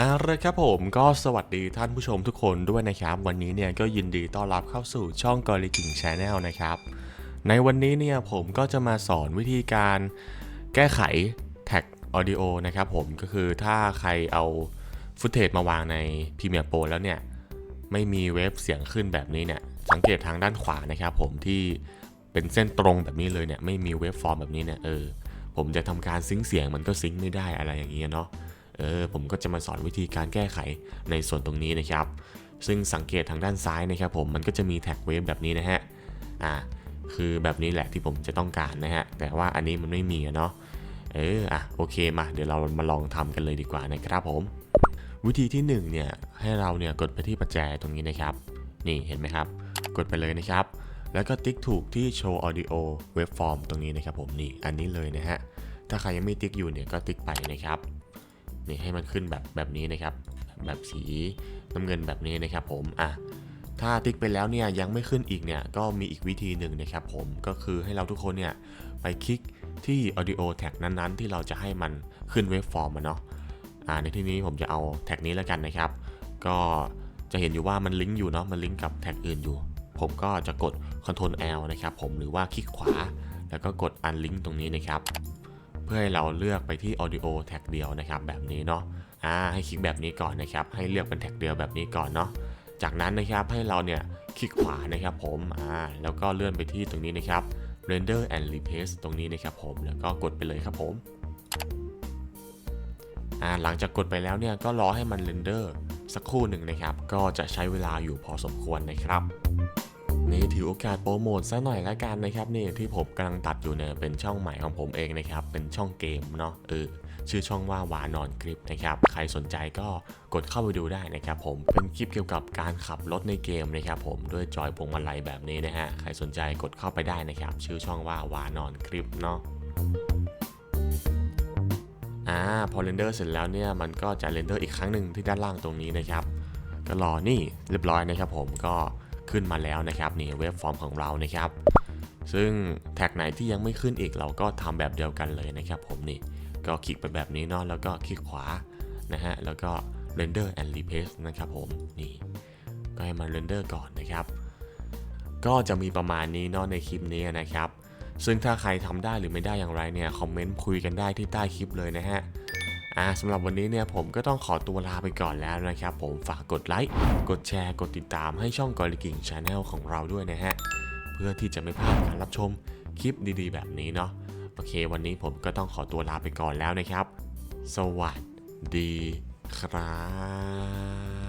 เอาละครับผมก็สวัสดีท่านผู้ชมทุกคนด้วยนะครับ วันนี้เนี่ยก็ยินดีต้อนรับเข้าสู่ช่องกอริกิงชาแนลนะครับ ในวันนี้เนี่ยผมก็จะมาสอนวิธีการแก้ไขแท็กออดิโอนะครับผมก็คือถ้าใครเอาฟุตเทจมาวางใน Premiere Pro แล้วเนี่ย ไม่มีเวฟเสียงขึ้นแบบนี้เนี่ย สังเกตทางด้านขวานะครับผมที่เป็นเส้นตรงแบบนี้เลยเนี่ยไม่มีเวฟฟอร์มแบบนี้เนี่ยเออผมจะทำการซิงค์เสียงมันก็ซิงค์ไม่ได้อะไรอย่างเงี้ยเนาะ เออผมก็จะมาสอนวิธีการแก้ไขในส่วนตรงนี้นะครับ ซึ่งสังเกตทางด้านซ้ายนะครับผมมันก็จะมีแท็กเวฟแบบนี้นะฮะอ่าคือแบบนี้แหละที่ผมจะต้องการนะฮะแต่ว่าอันนี้มันไม่มีเนาะเอออะโอเคมาเดี๋ยวเรามาลองทำกันเลยดีกว่านะครับผม วิธีที่หนึ่งเนี่ยให้เราเนี่ยกดไปที่ประแจตรงนี้นะครับ นี่เห็นไหมครับ กดไปเลยนะครับ แล้วก็ติ๊กถูกที่ show audio waveform ตรงนี้นะครับผมนี่อันนี้เลยนะฮะถ้าใครยังไม่ติ๊กอยู่เนี่ยก็ติ๊กไปนะครับ นี่ให้มันขึ้นแบบแบบนี้นะครับ แบบสีน้ำเงินแบบนี้นะครับผมอะถ้าติ๊กไปแล้วเนี่ยยังไม่ขึ้นอีกเนี่ยก็มีอีกวิธีหนึ่งนะครับผมก็คือให้เราทุกคนเนี่ยไปคลิกที่ audio tag นั้นๆ ที่เราจะให้มันขึ้นเวฟฟอร์มเนาะอ่าในที่นี้ผมจะเอาแท็กนี้แล้วกันนะครับ ก็จะเห็นอยู่ว่ามันลิงก์อยู่เนาะมันลิงก์กับแท็กอื่นอยู่ ผมก็จะกด Ctrl L นะครับผมหรือว่าคลิกขวา แล้วก็กด unlink ตรงนี้นะครับ พื่อให้เราเลือกไปที่ audio tag เดียวนะครับแบบนี้เนาะอ่าให้คลิกแบบนี้ก่อนนะครับ ให้เลือกเป็นแท็กเดียวแบบนี้ก่อนเนาะจากนั้นนะครับให้เราเนี่ยคลิกขวานะครับผมอ่าแล้วก็เลื่อนไปที่ตรงนี้นะครับ render and replace ตรงนี้นะครับผมแล้วก็กดไปเลยครับผมอ่าหลังจากกดไปแล้วเนี่ยก็รอให้มัน render สักครู่หนึ่งนะครับ ก็จะใช้เวลาอยู่พอสมควรนะครับ นี่ถือโอกาสโปรโมทซะหน่อยละกันนะครับนี่ที่ผมกำลังตัดอยู่เนี่ยเป็นช่องใหม่ของผมเองนะครับเป็นช่องเกมเนาะเออชื่อช่องว่าวานอนคลิปนะครับใครสนใจก็กดเข้าไปดูได้นะครับผมเป็นคลิปเกี่ยวกับการขับรถในเกมนะครับผมด้วยจอยพวงมาลัยแบบนี้นะฮะใครสนใจกดเข้าไปได้นะครับ ชื่อช่องว่าวานอนคลิปเนาะอ่าพอเรนเดอร์เสร็จแล้วเนี่ยมันก็จะเรนเดอร์อีกครั้งหนึ่งที่ด้านล่างตรงนี้นะครับก็รอนี่เรียบร้อยนะครับผมก็ ขึ้นมาแล้วนะครับนี่เว็บฟอร์มของเรานะครับ ซึ่งแท็กไหนที่ยังไม่ขึ้นอีกเราก็ทำแบบเดียวกันเลยนะครับผมนี่ก็คลิกไปแบบนี้เนาะแล้วก็คลิกขวานะฮะแล้วก็ render and replace นะครับผมนี่ก็ให้มัน render ก่อนนะครับ ก็จะมีประมาณนี้เนาะในคลิปนี้นะครับ ซึ่งถ้าใครทำได้หรือไม่ได้อย่างไรเนี่ยคอมเมนต์คุยกันได้ที่ใต้คลิปเลยนะฮะ อ่าสำหรับวันนี้เนี่ยผมก็ต้องขอตัวลาไปก่อนแล้วนะครับ ผมฝากกดไลค์ กดแชร์ กดติดตามให้ช่องกอลิกิ่งชาแนลของเราด้วยนะฮะ เพื่อที่จะไม่พลาดการรับชมคลิปดีๆ แบบนี้เนาะ โอเค วันนี้ผมก็ต้องขอตัวลาไปก่อนแล้วนะครับ สวัสดีครับ